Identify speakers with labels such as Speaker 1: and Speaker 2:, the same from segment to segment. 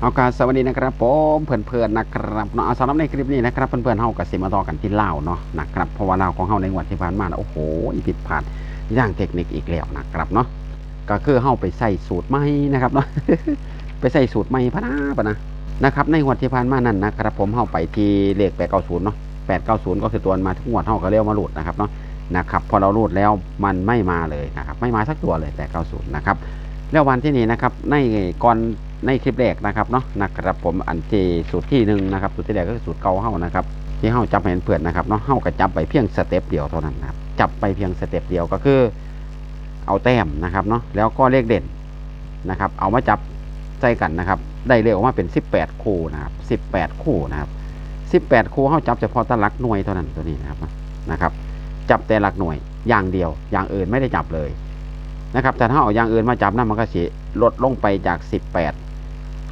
Speaker 1: เอาการสวัสดีนะครับผมเพื่อนๆนะครับเนาะเอาสำหรับในคลิปนี้นะครับเพื่อนๆเฮากับสิมาต่อกันที่เล่าวเนาะนะครับเพราะว่าเล่าของเฮาในงวดที่ผ่านมาโอ้โหผิดพลาดย่างเทคนิคอีกแล้วนะครับเนาะก็คือเฮาไปใส่สูตรใหม่นะครับเนาะไปใส่สูตรใหม่พะนะปะนะนะครับในงวดที่ผ่านมานั่นนะครับผมเฮาไปที่เลข890เก้าศูนย์เนาะ890ก็คือตัวมาทุกงวดเฮาก็เรียกมาหลุดนะครับเนาะนะครับพอเราหลุดแล้วมันไม่มาเลยนะครับไม่มาสักตัวเลย890นะครับแล้ววันที่นี้นะครับในก่อน ในคลิปแรกนะครับเนาะนะครับผมอันเจสูตรที่หนึ่งนะครับสูตรที่แรกก็คือสูตรเกาเฮานะครับที่เฮาจับให้เพื่อนนะครับเนาะเฮาก็จับไปเพียงสเต็ปเดียวเท่านั้นนะครับจับไปเพียงสเต็ปเดียวก็คือเอาแต้มนะครับเนาะแล้วก็เลขเด่นนะครับ เอามาจับใจกันนะครับ ได้เลขออกมาเป็น 18 คู่นะครับ18 คู่นะครับ18 คู่เฮาจับเฉพาะตหลักหน่วยเท่านั้นตัวนี้นะครับนะครับ จับแต่หลักหน่วยอย่างเดียว อย่างอื่นไม่ได้จับเลยนะครับแต่ถ้าเอาอย่างอื่นมาจับนั่นมันก็สิลดลงไปจาก 18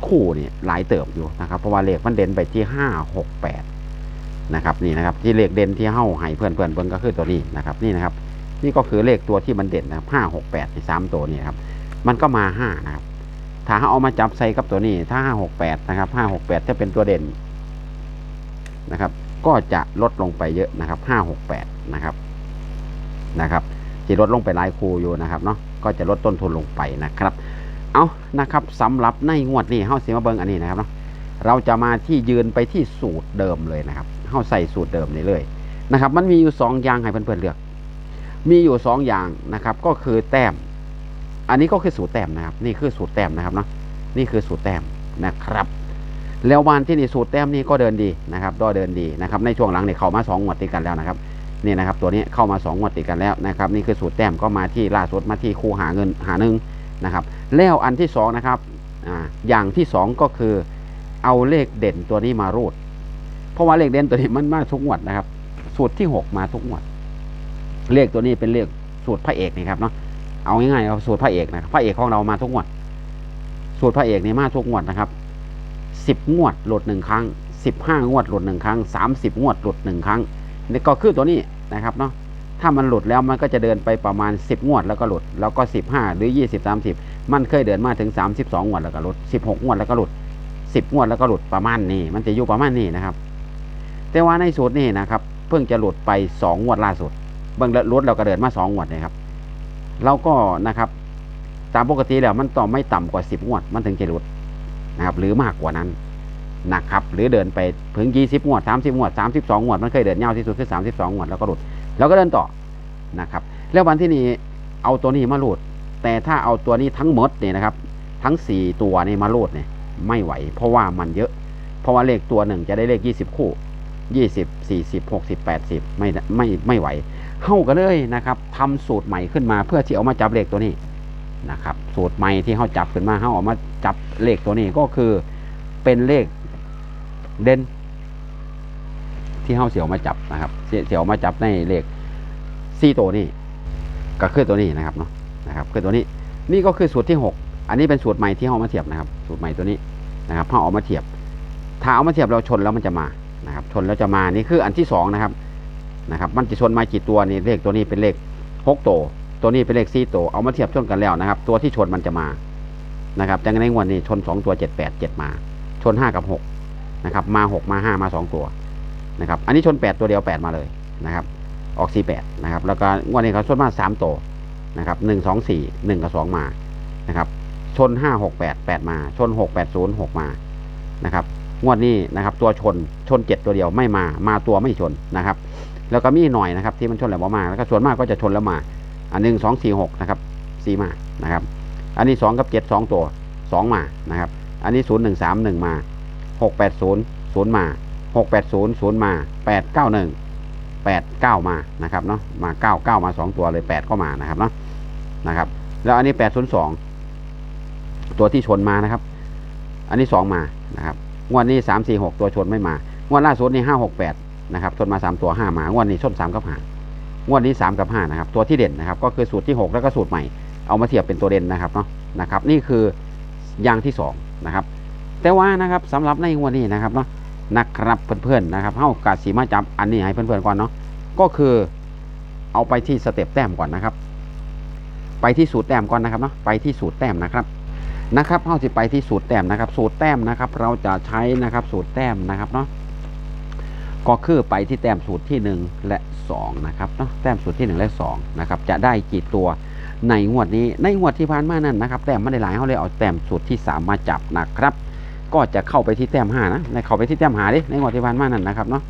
Speaker 1: คู่นี่หลายเติบอยู่นะครับ เพราะว่าเลขมันเด่นไปที่5 6 8นะครับนี่นะครับที่เลขเด่นที่เฮ้าให้เพื่อนเพื่อนเบิ่งก็คือตัวนี้นะครับนี่นะครับ นี่ก็คือเลขตัวที่มันเด่นนะครับ5 6 8ที่สามตัวนี่ครับมันก็มา5นะครับถ้าเอามาจับใส่กับตัวนี้ถ้า5 6 8นะครับ5 6 8จะเป็นตัวเด่นนะครับ ก็จะลดลงไปเยอะนะครับ5 6 8นะครับนะครับจะลดลงไปหลายคูอยู่นะครับเนาะก็จะลดต้นทุนลงไปนะครับ เอานะครับสำหรับในงวดนี้เฮาสิมาเบิ่งอันนี้นะครับเนาะเราจะมาที่ยืนไปที่สูตรเดิมเลยนะครับเฮาใส่สูตรเดิมนี้เลยนะครับ มันมีอยู่สองอย่างให้เพื่อนๆเลือก มีอยู่สองอย่างนะครับ ก็คือแต้ม อันนี้ก็คือสูตรแต้มนะครับ นี่คือสูตรแต้มนะครับเนาะนี่คือสูตรแต้มนะครับ แล้ววันที่นี่สูตรแต้มนี่ก็เดินดีนะครับก็เดินดีนะครับ ในช่วงหลังเนี่ยเข้ามาสองงวดติดกันแล้วนะครับนี่นะครับตัวนี้เข้ามา2งวดติดกันแล้วนะครับ นี่คือสูตรแต้มก็มาที่ล่าสุดมาที่คู่หาเงินหาหนึ่ง นะครับแล้วอันที่2นะครับออย่างที่2ก็คือเอาเลขเด่นตัวนี้มารูด เพราะว่าเลขเด่นตัวนี้มันมาทุกงวดนะครับ สูตรที่6มาทุกงวด เลขตัวนี้เป็นเลขสูตรพระเอกนี่ครับเนาะเอาง่ายๆเอาสูตรพระเอกนะครับพระเอกของเรามาทุกงวด สูตรพระเอกนี่มาทุกงวดนะครับสิบงวดหลุดหนึ่งครั้งสิบห้างวดหลุดหนึ่งครั้งสามสิบงวดหลุดหนึ่งครั้งนี่ก็คือตัวนี้นะครับเนาะ ถ้ามันหลุดแล้วมันก็จะเดินไปประมาณ 10 งวดแล้วก็หลุด แล้วก็ 15 หรือ 20 30 มันเคยเดินมาถึง 32 งวดแล้วก็หลุด 16 งวดแล้วก็หลุด 10 งวดแล้วก็หลุดประมาณนี้ มันจะอยู่ประมาณนี้นะครับ แต่ว่าในสูตรนี้นะครับ เพิ่งจะหลุดไป 2 งวดล่าสุดเบิ่งแล้วหลุดเราก็เดินมา 2 งวดนะครับเราก็นะครับ ตามปกติแล้วมันต้องไม่ต่ำกว่า 10 งวด มันถึงจะหลุดนะครับหรือมากกว่านั้นนะครับหรือเดินไปถึง 20 งวด 30 งวด 32 งวด มันเคยเดินยาวที่สุดคือ 32 งวดแล้วก็หลุด แล้วก็เดินต่อนะครับ แล้ววันที่นี้เอาตัวนี้มาลุดแต่ถ้าเอาตัวนี้ทั้งหมดเนี่ยนะครับ ทั้ง 4 ตัวนี่มาลุดเนี่ยไม่ไหว เพราะว่ามันเยอะ เพราะว่าเลขตัวหนึ่งจะได้เลข 20 คู่ 20 40 60 80 ไม่ไม่ไม่ไหวเข้ากันเลยนะครับทำสูตรใหม่ขึ้นมาเพื่อที่เอามาจับเลขตัวนี้นะครับ สูตรใหม่ที่เขาจับขึ้นมาเขาเอามาจับเลขตัวนี้ก็คือเป็นเลขเด่น ที่เฮาเสียวมาจับนะครับเสียเสียวมาจับในเลขสี่ตัวนี้ก็คือตัวนี้นะครับเนาะนะครับคือตัวนี้นี่ก็คือสูตรที่หกอันนี้เป็นสูตรใหม่ที่เฮามาเทียบนะครับ สูตรใหม่ตัวนี้นะครับเฮาเอามาเทียบ ถ้าเอามาเทียบเราชนแล้วมันจะมานะครับชนแล้วจะมานี่คืออันที่สองนะครับนะครับ มันจะชนมากี่ตัวนี่เลขตัวนี้เป็นเลขหกตัวตัวนี้เป็นเลขสี่ตัวเอามาเทียบชนกันแล้วนะครับ ตัวที่ชนมันจะมานะครับแต่ในงวดนี้ชนสองตัวเจ็ดแปดเจ็ดมา ชนห้ากับหกนะครับ มา 6 มา 5 มา 2 ตัว นะครับ อันนี้ชน 8 ตัวเดียว 8 มาเลยนะครับ ออก 48 นะครับ แล้วก็งวดนี้เขาชนมา3ตัวนะครับ 1 2 4 1 กับ 2 มา นะครับ ชน 5 6 8 8 มา ชน 6 8 0 6 มา นะครับ งวดนี้นะครับตัวชน ชน 7 ตัวเดียวไม่มา มาตัวไม่ชนนะครับ แล้วก็มีหน่อยนะครับที่มันชนแล้วบ่มา แล้วก็ส่วนมากก็จะชนแล้วมา อันหนึ่งสองสี่หกนะครับสี่มา นะครับ อันนี้สองกับเจ็ดสองตัวสองมา นะครับ อันนี้ศูนย์หนึ่งสามหนึ่งมาหกแปดศูนย์ศูนย์มา หกแปดศูนย์ศูนย์มาแปดเก้าหนึ่งแปดเก้ามานะครับเนาะมาเก้าเก้ามาสองตัวเลยแปดก็มานะครับเนาะนะครับ แล้วอันนี้แปดศูนย์สองตัวที่ชนมานะครับ อันนี้สองมานะครับงวดนี้สามสี่หกตัวชนไม่มางวดล่าสุดนี่ห้าหกแปดนะครับชนมาสามตัวห้ามางวดนี้ชนสามกับห้างวดนี้สามกับห้านะครับ ตัวที่เด่นนะครับ ก็คือสูตรที่หกแล้วก็สูตรใหม่เอามาเทียบเป็นตัวเด่นนะครับเนาะนะครับ นี่คือยางที่สองนะครับ แต่ว่านะครับสำหรับในงวดนี้นะครับเนาะ นะครับเพื่อนๆนะครับเฮากาสีมาจับอันนี้ให้เพื่อนๆก่อนเนาะก็คือเอาไปที่สเต็ปแต้มก่อนนะครับ ไปที่สูตรแต้มก่อนนะครับเนาะไปที่สูตรแต้มนะครับนะครับเราจะไปที่สูตรแต้มนะครับ สูตรแต้มนะครับ เราจะใช้นะครับสูตรแต้มนะครับเนาะก็คือไปที่แต้มสูตรที่ 1 และ 2 นะครับเนาะแต้มสูตรที่ 1 และ2นะครับจะได้กี่ตัวในงวดนี้ในงวดที่ผ่านมานั้นนะครับ แต้มไม่ได้หลายเขาเลยเอาแต้มสูตรที่ 3 มาจับนะครับ ก็จะเข้าไปที่แต้ม5นะในเข้าไปที่แต้มหาดิในงวดที่ผ่านมานั้นนะครับเนาะ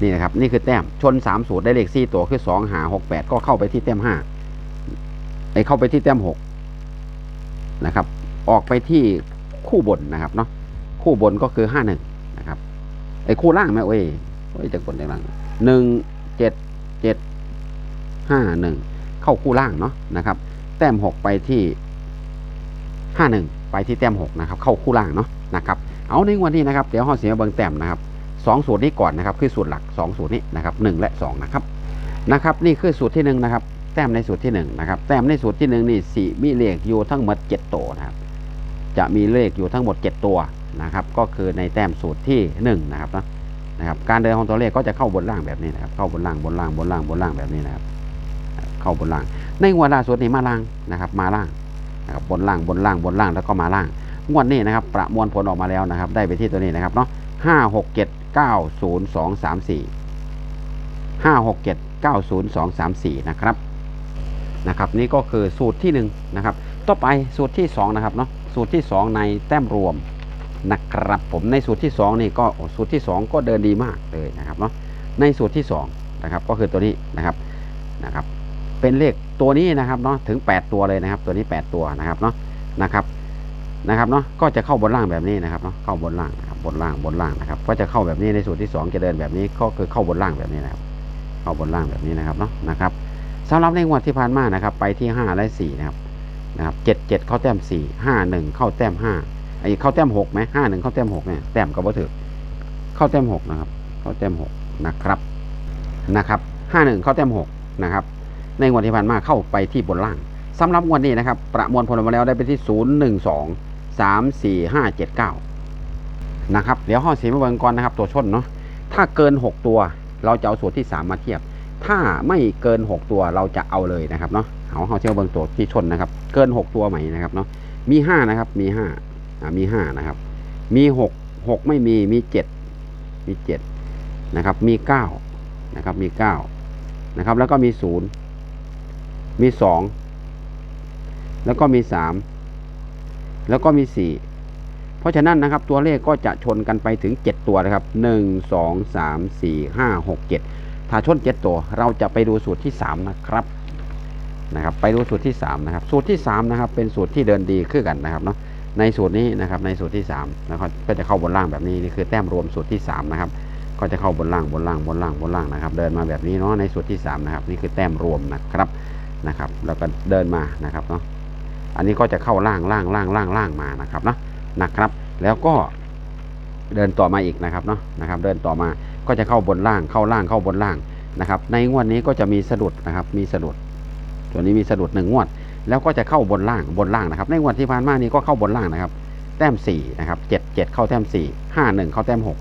Speaker 1: นี่นะครับนี่คือแต้มชน3สูตรได้เลข4ตัวคือ2หา6 8ก็เข้าไปที่แต้ม5ไอเข้าไปที่แต้ม6นะครับ ออกไปที่คู่บนนะครับเนาะคู่บนก็คือห้าหนึ่งนะครับไอ้คู่ล่างไหมเว้ยเว้ยจากบนจากล่างหนึ่งเจ็ดเจ็ดห้าหนึ่งเข้าคู่ล่างเนาะนะครับ แต้มหกไปที่ห้าหนึ่งไปที่แต้มหกนะครับ เข้าคู่ล่างเนาะ นะครับเอาในวันนี้นะครับเดี๋ยวห่องเสียเบิงแต้มนะครับสองสูตรนี้ก่อนนะครับคือสูตรหลักสองสูตรนี้นะครับหนึ่งและสองนะครับนะครับนี่คือสูตรที่หนึ่งนะครับแต้มในสูตรที่หนึ่งนะครับแต้มในสูตรที่หนึ่งนี่สี่มีเลขอยู่ทั้งหมดเจ็ดโตวนะครับจะมีเลขอยู่ทั้งหมด 7 ตัวนะครับก็คือในแต้มสูตรที่1นะครับนะนะครับการเดินของตัวเลขก็จะเข้าบนล่างแบบนี้นะครับเข้าบนล่างบนล่างบนล่างบนล่างแบบนี้นะครับเข้าบนล่าง ในงวดล่าสุดนี้มาล่างนะครับมาล่างนะครับบนล่างบนล่างบนล่างแล้วก็มาล่าง งวดนี้นะครับประมวลผลออกมาแล้วนะครับ ได้ไปที่ตัวนี้นะครับเนาะห้าหกเจ็ดเก้าศูนย์สองสามสี่ห้าหกเจ็ดเก้าศูนย์สองสามสี่นะครับนะครับ นี่ก็คือสูตรที่หนึ่งนะครับ ต่อไปสูตรที่สองนะครับเนาะสูตรที่2ในแต้มรวมนะครับผมในสูตรที่2นี่ก็สูตรที่2ก็เดินดีมากเลยนะครับเนาะในสูตรที่2นะครับก็คือตัวนี้นะครับนะครับ เป็นเลขตัวนี้นะครับเนาะถึง 8 ตัวเลยนะครับ ตัวนี้ 8 ตัวนะครับเนาะนะครับ นะครับเนาะก็จะเข้าบนล่างแบบนี้นะครับเนาะเข้าบนล่างนะครับบนล่างบนล่างนะครับ ก็จะเข้าแบบนี้ในสูตรที่ 2 จะเดินแบบนี้ก็คือเข้าบนล่างแบบนี้นะครับ เข้าบนล่างแบบนี้นะครับเนาะนะครับสำหรับในงวดที่ผ่านมานะครับ ไปที่ 5 และ4นะครับนะครับเจ็ดเจ็ดเข้าแต้มสี่ห้าหนึ่งเข้าแต้มห้าไอ้เข้าแต้มหกไหมห้าหนึ่งเข้าแต้มหกเนี่ยแต้มก็บ่ถือเข้าแต้มหกนะครับ เข้าแต้มหกนะครับนะครับห้าหนึ่งเข้าแต้มหกนะครับ ในงวดที่ผ่านมาเข้าไปที่บนล่างสำหรับงวดนี้นะครับ ประมวลผลมาแล้วได้ไปที่ศูนย์หนึ่งสอง สามสี่ห้าเจ็ดเก้านะครับเดี๋ยวห้อสีมาเบิงก่อนนะครับ ตัวชนเนาะถ้าเกินหกตัว เราจะเอาสูตรที่สามมาเทียบ ถ้าไม่เกิน6ตัวเราจะเอาเลยนะครับเนาะเอาเอเที่ยวเบิงตัวที่ชนนะครับ เกิน6ตัวไหมนะครับเนาะมี5นะครับ มี5อ่ามี5นะครับ มี6 6ไม่มีมี7มี7นะครับ มี9นะครับ มี9นะครับ แล้วก็มี0มี2แล้วก็มี3 แล้วก็มี 4 เพราะฉะนั้นนะครับตัวเลขก็จะชนกันไปถึง 7 ตัวนะครับ 1 2 3 4 5 6 7 ถ้าชนเจ็ดตัว เราจะไปดูสูตรที่สามนะครับนะครับ ไปดูสูตรที่สามนะครับ สูตรที่สามนะครับเป็นสูตรที่เดินดีขึ้นกันนะครับเนาะในสูตรนี้นะครับในสูตรที่สามนะครับก็จะเข้าบนล่างแบบนี้นี่คือแต้มรวมสูตรที่สามนะครับ ก็จะเข้าบนล่างบนล่างบนล่างบนล่างนะครับ เดินมาแบบนี้เนาะในสูตรที่สามนะครับนี่คือแต้มรวมนะครับนะครับ แล้วก็เดินมานะครับเนาะ อันนี้ก็จะเข้าล่างล่างล่างล่างล่างมานะครับเนาะนะครับ แล้วก็เดินต่อมาอีกนะครับเนาะนะครับ เดินต่อมาก็จะเข้าบนล่างเข้าล่างเข้าบนล่างนะครับ ในงวดนี้ก็จะมีสะดุดนะครับ มีสะดุด ตัวนี้มีสะดุดหนึ่งงวด แล้วก็จะเข้าบนล่างบนล่างนะครับ ในงวดที่ผ่านมานี้ก็เข้าบนล่างนะครับ แต้มสี่นะครับเจ็ดเจ็ดเข้าแต้มสี่ห้าหนึ่งเข้าแต้มหก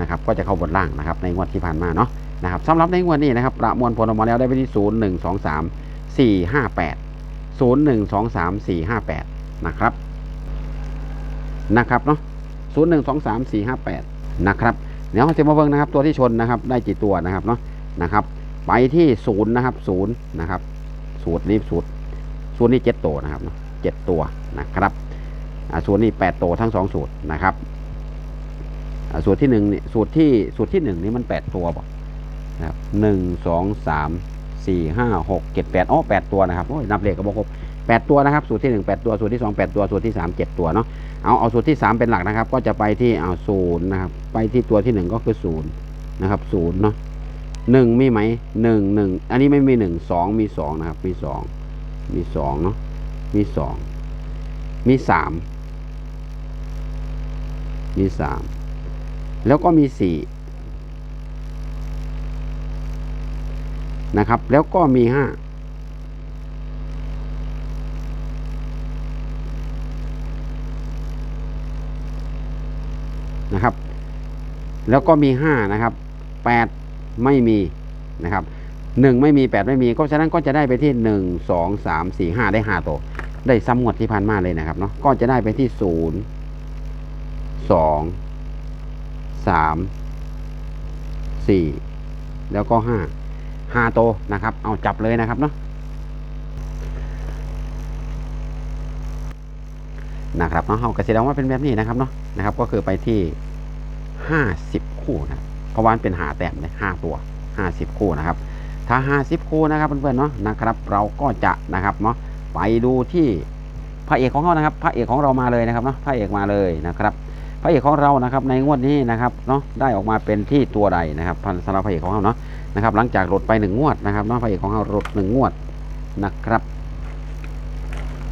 Speaker 1: นะครับ ก็จะเข้าบนล่างนะครับ ในงวดที่ผ่านมาเนาะนะครับสำหรับในงวดนี้นะครับประมวลผลออกมาแล้วได้ไปที่ศูนย์หนึ่งส องสามสี่ห้าแปดศูนย์หนึ่งสองสามสี่ห้าแปดนะครับนะครับเนาะศูนย์หนึ่งสองสามสี่ห้าแปดนะครับเดี๋ยวเราจะมาเบิ่งนะครับ ตัวที่ชนนะครับได้กี่ตัวนะครับเนาะนะครับ ไปที่ศูนย์นะครับศูนย์นะครับสูตรนี้สูตรสูตรนี้เจ็ดตัวนะครับเนาะเจ็ดตัวนะครับสูตรนี้แปดตัวทั้งสองสูตรนะครับสูตรที่หนึ่งนี่สูตรที่สูตรที่หนึ่งนี่มันแปดตัวบอกนะครับหนึ่งสองสาม สี่ห้าหกเจ็ดแปดอ๋อแปดตัวนะครับโอ้ยนับเลขก็บอกครบแปดตัวนะครับ สูตรที่หนึ่งแปดตัว สูตรที่สองแปดตัว สูตรที่สามเจ็ดตัวเนาะ เอาเอาสูตรที่สามเป็นหลักนะครับ ก็จะไปที่เอาศูนย์นะครับ ไปที่ตัวที่หนึ่งก็คือศูนย์นะครับศูนย์เนาะหนึ่งมีไหมหนึ่งหนึ่งอันนี้ไม่มีหนึ่งสองมีสองนะครับ มีสองมีสองเนาะ มีสองมีสามมีสามแล้วก็มีสี่ นะครับ แล้วก็มีห้านะครับ แล้วก็มีห้านะครับแปดไม่มีนะครับหนึ่งไม่มีแปดไม่มีก็ฉะนั้นก็จะได้ไปที่หนึ่งสองสามสี่ห้าได้ห้าตัว ได้ซ้ำงวดที่ผ่านมาเลยนะครับเนาะก็จะได้ไปที่ศูนย์สองสามสี่แล้วก็ห้า ห้าโตนะครับ เอาจับเลยนะครับเนาะนะครับเนาะเอากระสีดงว่าเป็นแบบนี้นะครับเนาะนะครับ ก็คือไปที่ห้าสิบคู่นะเพราะว่ามันเป็นหาแต้มเลยห้าตัวห้าสิบคู่นะครับ ถ้าห้าสิบคู่นะครับเพื่อนๆเนาะนะครับ เราก็จะนะครับเนาะไปดูที่พระเอกของเรานะครับ พระเอกของเรามาเลยนะครับเนาะพระเอกมาเลยนะครับ พระเอกของเรานะครับ ในงวดนี้นะครับเนาะได้ออกมาเป็นที่ตัวใดนะครับพันสำหรับพระเอกของเราเนาะ นะครับ หลังจากหลดไปหนึ่งงวดนะครับเนาะพระเอกของเราหลดหนึ่งงวดนะครับ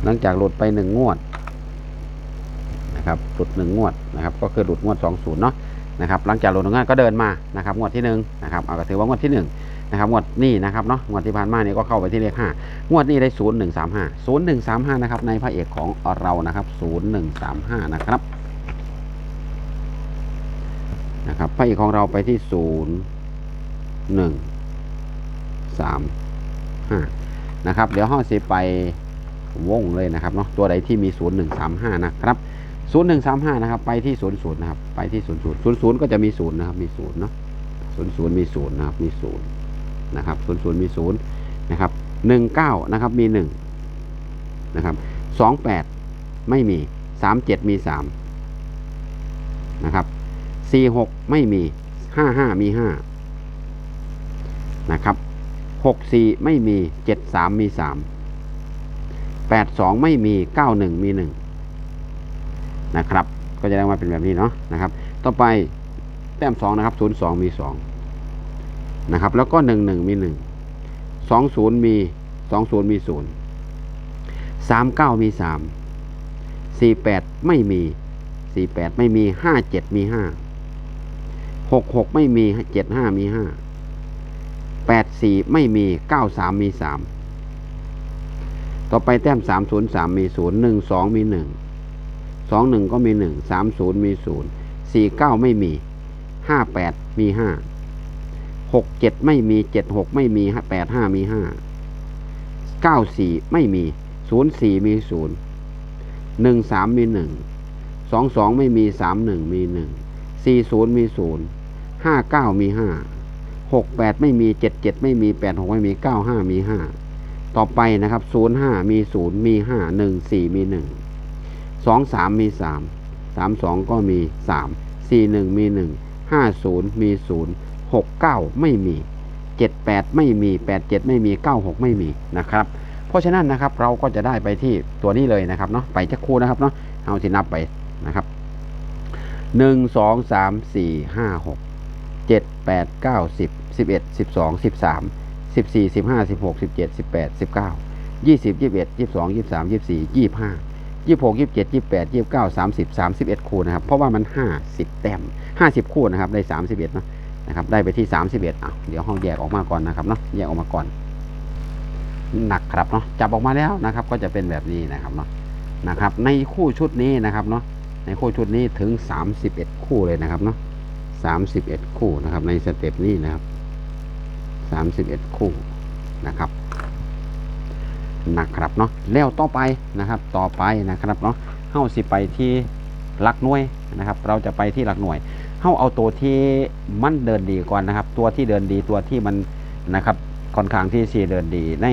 Speaker 1: หลังจากหลดไปหนึ่งงวดนะครับหลุดหนึ่งงวดนะครับ ก็คือหลุดงวดสองศูนย์เนาะนะครับ หลังจากหลุดหนึ่งงวดก็เดินมานะครับงวดที่หนึ่งนะครับเอาก็ถือว่างวดที่หนึ่งนะครับงวดนี้นะครับเนาะงวดที่ผ่านมาเนี่ยก็เข้าไปที่เลขห้างวดนี้ได้ศูนย์หนึ่งสามห้าศูนย์หนึ่งสามห้านะครับในพระเอกของเรานะครับศูนย์หนึ่งสามห้านะครับนะครับพระเอกของเราไปที่ศูนย์ หนึ่งสามห้านะครับ เดี๋ยวห้องสิไปวงเลยนะครับเนาะตัวใดที่มีศูนย์หนึ่งสามห้านะครับศูนย์หนึ่งสามห้านะครับ ไปที่ศูนย์ศูนย์นะครับ ไปที่ศูนย์ศูนย์ศูนย์ศูนย์ก็จะมีศูนย์นะครับ มีศูนย์เนาะศูนย์ศูนย์มีศูนย์นะครับ มีศูนย์นะครับศูนย์ศูนย์มีศูนย์นะครับหนึ่งเก้านะครับ มีหนึ่งนะครับสองแปดไม่มีสามเจ็ดมีสามนะครับสี่หกไม่มีห้าห้ามีห้า นะครับหกสี่ไม่มีเจ็ดสามมีสามแปดสองไม่มีเก้าหนึ่งมีหนึ่งนะครับ ก็จะได้มาเป็นแบบนี้เนาะนะครับ ต่อไปแต้มสองนะครับศูนย์สองมีสองนะครับ แล้วก็หนึ่งหนึ่งมีหนึ่งสองศูนย์มีสองศูนย์มีศูนย์สามเก้ามีสามสี่แปดไม่มีสี่แปดไม่มีห้าเจ็ดมีห้าหกหกไม่มีเจ็ดห้ามีห้าแปดสี่ไม่มีเก้าสามมีสามต่อไปแต้มสามศูนย์สามมีศูนย์หนึ่งสองมีหนึ่งสองหนึ่งก็มีหนึ่งสามศูนย์มีศูนย์สี่เก้าไม่มีห้าแปดมีห้าหกเจ็ดไม่มีเจ็ดหกไม่มีแปดห้ามีห้าเก้าสี่ไม่มีศูนย์สี่มีศูนย์หนึ่งสามมีหนึ่งสองสองไม่มีสามหนึ่งมีหนึ่งสี่ศูนย์มีศูนย์ หกแปดไม่มีเจ็ดเจ็ดไม่มีแปดหกไม่มีเก้าห้ามีห้าต่อไปนะครับศูนย์ห้ามีศูนย์มีห้าหนึ่งสี่มีหนึ่งสองสามมีสามสามสองก็มีสามสี่หนึ่งมีหนึ่งห้าศูนย์มีศูนย์หกเก้าไม่มีเจ็ดแปดไม่มีแปดเจ็ดไม่มีเก้าหกไม่มีนะครับ เพราะฉะนั้นนะครับเราก็จะได้ไปที่ตัวนี้เลยนะครับเนาะไปจะคู่นะครับเนาะเอาที่นับไปนะครับหนึ่งสองสามสี่ห้าหก เจ็ดแปดเก้าสิบสิบเอ็ดสิบสองสิบสามสิบสี่สิบห้าสิบหกสิบเจ็ดสิบแปดสิบเก้ายี่สิบยี่สิบเอ็ดยี่สิบสองยี่สิบสามยี่สิบสี่ยี่สิบห้ายี่สิบหกยี่สิบเจ็ดยี่สิบแปดยี่สิบเก้าสามสิบสามสิบเอ็ดคู่นะครับ เพราะว่ามันห้าสิบแต้มห้าสิบคู่นะครับได้สามสิบเอ็ดนะนะครับได้ไปที่สามสิบเอ็ดอะเดี๋ยวห้องแยกออกมาก่อนนะครับเนาะแยกออกมาก่อน หนักครับเนาะจับออกมาแล้วนะครับ ก็จะเป็นแบบนี้นะครับเนาะนะครับ ในคู่ชุดนี้นะครับเนาะในคู่ชุดนี้ถึง31คู่เลยนะครับเนาะ 31 คู่นะครับ ในสเต็ปนี้นะครับ 31 คู่นะครับนะครับเนาะแล้วต่อไปนะครับต่อไปนะครับเนาะเฮาสิไปที่หลักหน่วยนะครับ เราจะไปที่หลักหน่วยเฮาเอาตัวที่มันเดินดีก่อนนะครับ ตัวที่เดินดีตัวที่มันนะครับค่อนข้างที่สีเดินดี ใน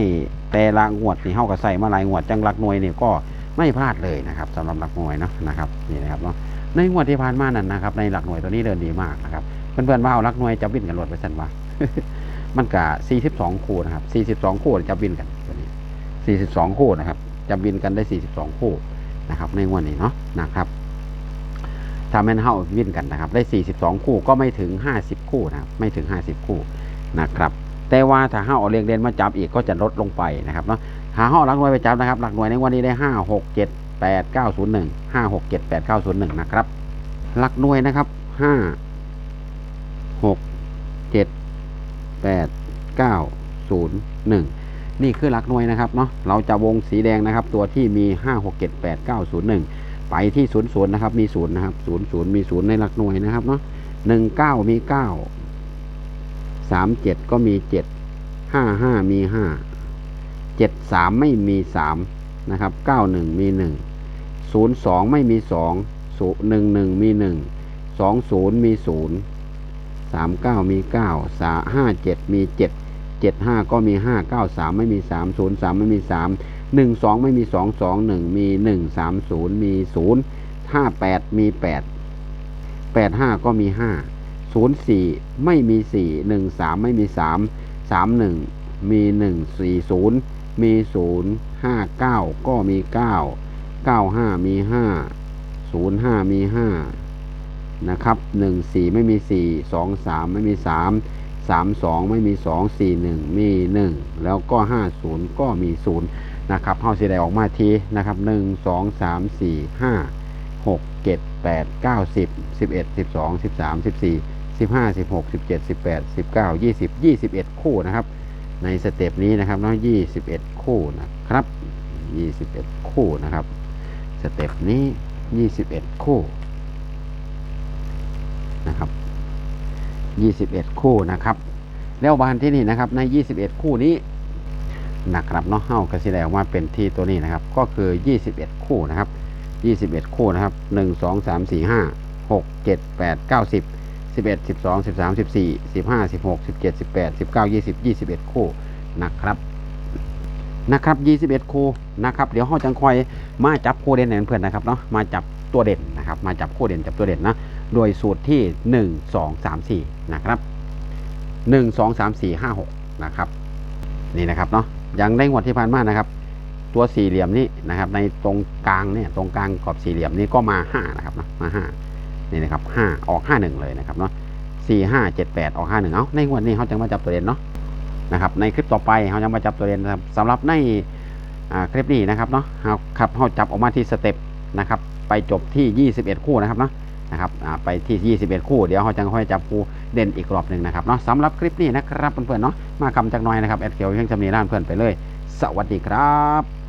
Speaker 1: แต่ละงวดที่เฮาก็ใส่มาหลายงวดจังหลักหน่วยนี่ก็ไม่พลาดเลยนะครับสำหรับหลักหน่วยเนาะนะครับนี่นะครับเนาะ ในงวดที่ผ่านมานั้นนะครับในหลักหน่วยตัวนี้เดินดีมากนะครับเพื่อนๆว่าเอาหลักหน่วยจะบินกันรวดไปสั้นว่ามันกะ42 คู่นะครับ 42 คู่จะบินกันตัวนี้ 42 คู่นะครับจะบินกันได้ 42 คู่นะครับ ในงวดนี้เนาะนะครับถ้าแม่นเฮาบินกันนะครับ ได้ 42 คู่ก็ไม่ถึง 50 คู่นะครับ ไม่ถึง 50 คู่นะครับ แต่ว่าถ้าเฮาเอาเรียงเด่นมาจับอีกก็จะลดลงไปนะครับเนาะหาห้อหลักหน่วยไปจับนะครับหลักหน่วยในวันนี้ได้ห้าห กเจ็ดแปดเก้าศูนย์หนึ่งห้าหกเจ็ดแปดเก้าศูนย์หนึ่งนะครับ หลักหน่วยนะครับห้าหกเจ็ดแปดเก้าศูนย์หนึ่งนี่คือหลักหน่วยนะครับเนาะเราจะวงสีแดงนะครับ ตัวที่มีห้าหกเจ็ดแปดเก้าศูนย์หนึ่งไปที่ศูนย์ศูนย์นะครับ มีศูนย์นะครับศูนย์ศูนย์มีศูนย์ในหลักหน่วยนะครับเนาะหนึ่งเก้ามีเก้าสามเจ็ดก็มีเจ็ดห้าห้ามีห้าเจ็ดสามไม่มีสาม นะครับเก้าหนึ่งมีหนึ่งศูนย์สองไม่มีสองหนึ่งหนึ่งมีหนึ่งสองศูนย์มีศูนย์สามเก้ามีเก้าห้าเจ็ดมีเจ็ดเจ็ดห้าก็มีห้าเก้าสามไม่มีสามศูนย์สามไม่มีสามหนึ่งสองไม่มีสองสองหนึ่งมีหนึ่งสามศูนย์มีศูนย์ห้าแปดมีแปดแปดห้าก็มีห้าศูนย์สี่ไม่มีสี่หนึ่งสามไม่มีสามสามหนึ่งมี ห้าเก้าก็มีเก้าเก้าห้ามีห้าศูนย์ห้ามีห้านะครับหนึ่งสี่ไม่มีสี่สองสามไม่มีสามสามสองไม่มีสองสี่หนึ่งมีหนึ่งแล้วก็ห้าศูนย์ก็มีศูนย์นะครับเฮาสีได้ออกมาทีนะครับหนึ่งสองสามสี่ห้าหกเจ็ดแปดเก้าสิบสิบเอ็ดสิบสองสิบสามสิบสี่สิบห้าสิบหกสิบเจ็ดสิบแปดสิบเก้ายี่สิบยี่สิบเอ็ดคู่นะครับ ในสเต็ปนี้นะครับเนาะยี่สิบเอ็ดคู่นะครับ ยี่สิบเอ็ดคู่นะครับ สเต็ปนี้ยี่สิบเอ็ดคู่นะครับยี่สิบเอ็ดคู่นะครับ แล้วบานที่นี่นะครับในยี่สิบเอ็ดคู่นี้นะครับเนาะเฮ้ากระสิได้ออกมาเป็นที่ตัวนี้นะครับ ก็คือยี่สิบเอ็ดคู่นะครับยี่สิบเอ็ดคู่นะครับหนึ่งสองสามสี่ห้าหกเจ็ดแปดเก้าสิบสิบเอ็ดสิบสองสิบสามสิบสี่สิบห้าสิบหกสิบเจ็ดสิบแปดสิบเก้ายี่สิบยี่สิบเอ็ดคู่นะครับ นะครับยี่สิบเอ็ดคู่นะครับเดี๋ยวเฮาจังคอยมาจับคู่เด่นให้เพื่อนนะครับเนาะมาจับตัวเด่นนะครับมาจับคู่เด่นจับตัวเด่นนะโดยสูตรที่หนึ่งสองสามสี่นะครับหนึ่งสองสามสี่ห้าหกนะครับนี่นะครับเนาะอย่างในงวดที่ผ่านมานะครับ ตัวสี่เหลี่ยมนี้นะครับในตรงกลางเนี่ยตรงกลางกรอบสี่เหลี่ยมนี้ก็มาห้านะครับเนาะมาห้านี่นะครับห้าออกห้าหนึ่งเลยนะครับเนาะสี่ห้าเจ็ดแปดออกห้าหนึ่งเอาในงวดนี้เขาจะมาจับตัวเด่นเนาะ นะครับในคลิปต่อไปเขาจะมาจับตัวเรียนสำหรับในคลิปนี้นะครับเนาะเอาครับเขาจับออกมาที่สเต็ปนะครับไปจบที่ 21 คู่นะครับเนาะนะครับไปที่ 21 คู่ เดี๋ยวเขาจะค่อยจับคู่เด่นอีกรอบหนึ่งนะครับเนาะสำหรับคลิปนี้นะครับเพื่อนๆเนาะมาคำจากน้อยนะครับแอดเกียวยังจำนีร้านเพื่อนไปเลย สวัสดีครับ